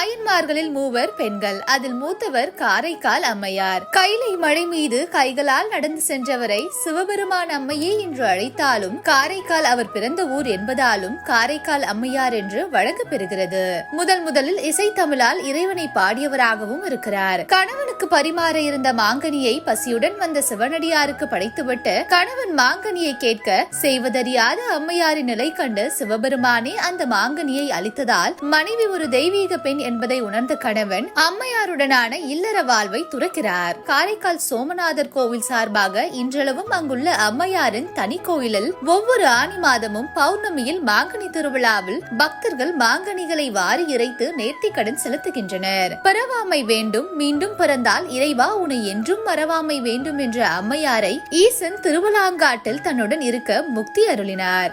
நாயன்மார்களில் மூவர் பெண்கள். அதில் மூத்தவர் காரைக்கால் அம்மையார். கைலை மழை மீது கைகளால் நடந்து சென்றவரை சிவபெருமான் அம்மையே என்று அழைத்தாலும் காரைக்கால் அவர் பிறந்த ஊர் என்பதாலும் காரைக்கால் அம்மையார் என்று வழங்கப்பெறுகிறது முதல் முதலில் இசைத்தமிழால் இறைவனை பாடியவராகவும் இருக்கிறார். கணவன் கணவனுக்கு பரிமாற இருந்த மாங்கனியை பசியுடன் வந்த சிவனடியாருக்கு படைத்துவிட்டு கணவன் மாங்கனியை கேட்க செய்வதறியாத அம்மையாரின் நிலை கண்டு சிவபெருமானே அந்த மாங்கனியை அளித்ததால் மனைவி ஒரு தெய்வீக பெண் என்பதை உணர்ந்த கணவன் அம்மையாருடனான இல்லற வாழ்வை துறக்கிறார். காரைக்கால் சோமநாதர் கோவில் சார்பாக இன்றளவும் அங்குள்ள அம்மையாரின் தனி கோயிலில் ஒவ்வொரு ஆனி மாதமும் பௌர்ணமியில் மாங்கனி திருவிழாவில் பக்தர்கள் மாங்கனிகளை வாரி இறைத்து நேர்த்திக்கடன் செலுத்துகின்றனர். பரவாமை வேண்டும் மீண்டும் பிறந்தால் இறைவா உன்னை என்றும் மறவாமை வேண்டும் என்ற அம்மையாரை ஈசன் திருவிழாங்காட்டில் தன்னுடன் இருக்க முக்தி அருளினார்.